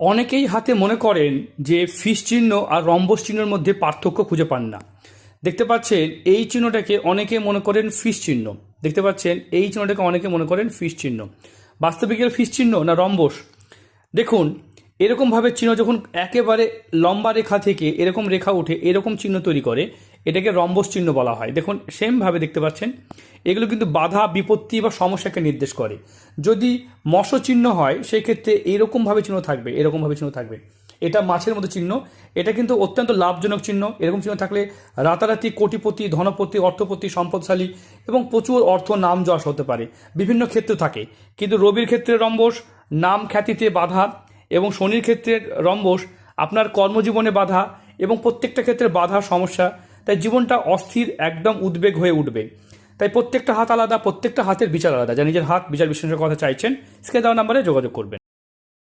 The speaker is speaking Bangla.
অনেকেই হাতে মনে করেন যে ফিস চিহ্ন আর রম্বস চিহ্নের মধ্যে পার্থক্য খুঁজে পান না। দেখতে পাচ্ছেন, এই চিহ্নটাকে অনেকে মনে করেন ফিস চিহ্ন। দেখতে পাচ্ছেন, এই চিহ্নটাকে অনেকে মনে করেন ফিস চিহ্ন। বাস্তবিকের ফিস চিহ্ন না রম্বস? দেখুন এরকমভাবে চিহ্ন যখন একেবারে লম্বা রেখা থেকে এরকম রেখা উঠে এরকম চিহ্ন তৈরি করে, এটাকে রম্বস চিহ্ন বলা হয়। দেখুন সেমভাবে দেখতে পাচ্ছেন, এগুলো কিন্তু বাধা, বিপত্তি বা সমস্যাকে নির্দেশ করে। যদি মৎস্য চিহ্ন হয় সেই ক্ষেত্রে এরকমভাবে চিহ্ন থাকবে এরকমভাবে চিহ্ন থাকবে। এটা মাছের মতো চিহ্ন, এটা কিন্তু অত্যন্ত লাভজনক চিহ্ন। এরকম চিহ্ন থাকলে রাতারাতি, কোটিপতি, ধনপতি, অর্থপতি, সম্পদশালী এবং প্রচুর অর্থ, নাম, যশ হতে পারে। বিভিন্ন ক্ষেত্রে থাকে, কিন্তু রবির ক্ষেত্রে রম্বস, নাম খ্যাতিতে বাধা এবং শনির ক্ষেত্রে রম্বস আপনার কর্মজীবনে বাধা এবং প্রত্যেকটা ক্ষেত্রে বাধা, সমস্যা। তাই জীবনটা অস্থির, একদম উদ্বেগ হয়ে উঠবে। তাই প্রত্যেকটা হাত আলাদা, প্রত্যেকটা হাতের বিচার আলাদা। যা নিজের হাত বিচার বিশ্লেষণের কথা চাইছেন স্কেল দেওয়া নাম্বারে যোগাযোগ করবেন।